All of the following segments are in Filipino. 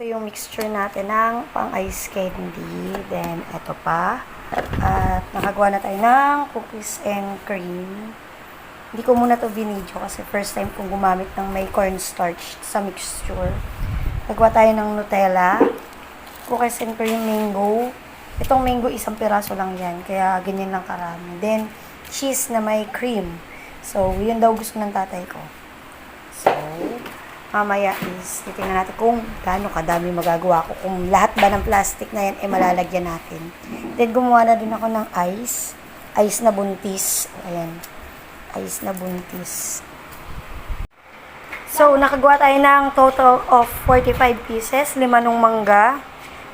Ito yung mixture natin ng pang ice candy. Then, ito pa. At nakagawa na tayo ng cookies and cream. Hindi ko muna to binidyo kasi first time kong gumamit ng may cornstarch sa mixture. Nagawa tayo ng Nutella, cookies and cream mango. Itong mango, isang piraso lang yan. Kaya ganyan lang karami. Then, cheese na may cream. So, yun daw gusto ng tatay ko. So, mamaya is titingnan natin kung gaano kadami magagawa ko. Kung lahat ba ng plastic na yan, eh malalagyan natin. Then, gumawa na din ako ng ice. Ice na buntis. Ayan. Ice na buntis. So, nakagawa tayo ng total of 45 pieces. Lima nung mangga.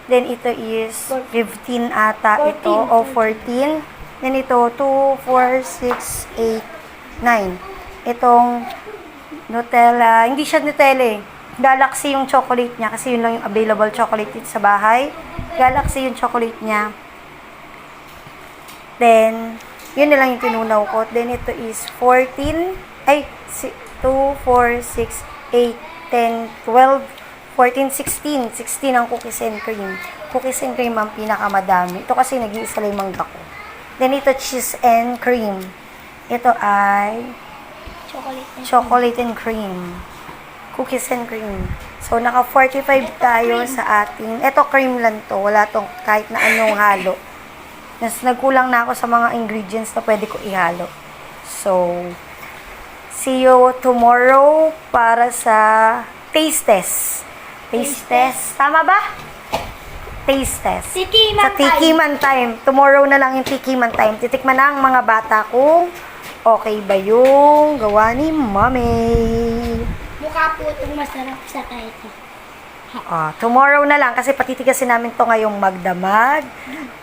Then, ito is 15 ata ito. O 14. Then, ito 2, 4, 6, 8, 9. Itong Nutella. Hindi siya Nutella eh. Galaxy yung chocolate niya kasi yun lang yung available chocolate dito sa bahay. Galaxy yung chocolate niya. Then, yun na lang yung tinunaw ko. Then, ito is 14. Ay, si- 2, 4, 6, 8, 10, 12, 14, 16. 16 ang cookies and cream. Cookies and cream ang pinakamadami. Ito kasi nag-iisa lang yung mangga ko. Then, ito cheese and cream. Ito ay Chocolate na. chocolate and cream. Cookies and cream. So, naka 45 tayo sa ating. Ito cream lang to. Wala tong kahit na anong halo. Nas nagkulang na ako sa mga ingredients na pwede ko ihalo. So, see you tomorrow para sa taste test. Taste test. Tama ba? Taste test. Tikiman Sa tikiman time. Tomorrow na lang yung tikiman time. Titikman na ang mga bata kung okay ba yung gawa ni mommy. Mukha po itong masarap sa kahit. Ah, tomorrow na lang kasi patitigasin namin to ngayong magdamag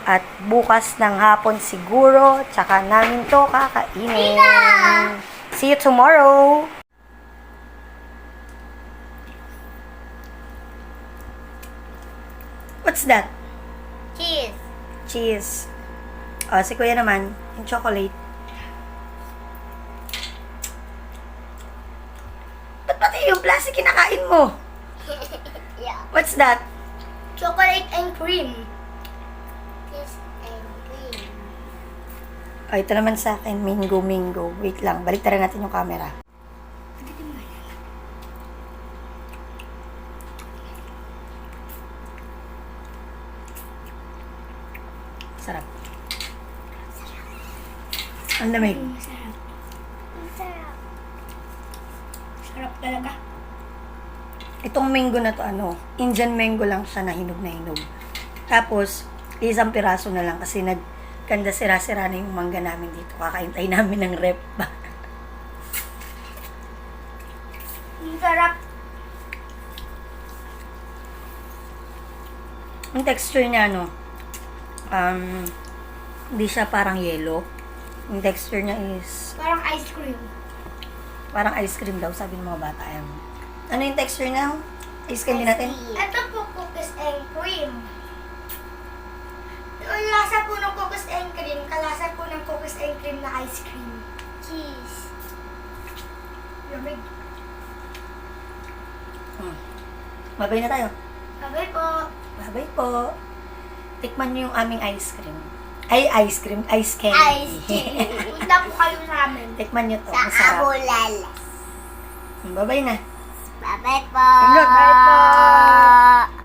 at bukas ng hapon siguro tsaka namin to kakainin. See you tomorrow! What's that? Cheese. Cheese. Ah, si kuya naman, yung chocolate. Pati yung plastic kinakain mo? yeah. What's that? Chocolate and cream. Cheese and cream. Oh, ito naman sa akin, mingo, mingo. Wait lang, balik natin yung camera. Sarap. Ang lamig. Masarap. Masarap. Sarap talaga. Itong mango na to, ano, Indian mango lang siya na hinog na hinog. Tapos, isang piraso na lang kasi nagkanda sira-sira na yung mangga namin dito. Kakaintay namin ng rep ba. Ang sarap. Yung texture niya, ano, um, hindi siya parang yellow. Yung texture niya is Parang ice cream. Parang ice cream daw, sabi ng mga bata. Ayun. Ano yung texture niya? Ice candy natin? Ito po cookies and cream. Yung lasa po ng cookies and cream, kalasa po ng cookies and cream na ice cream. Cheese. Lamig. Hmm. Mabay na tayo. Sabay po. Babay po. Tikman niyo yung aming ice cream. Ay, ice cream. Ice candy. Ice cream. Punta po kayo sa amin. Tikman niyo to. Sa Masarap. Abulalas. Babay na. Bye-bye po. Ingat. Bye po.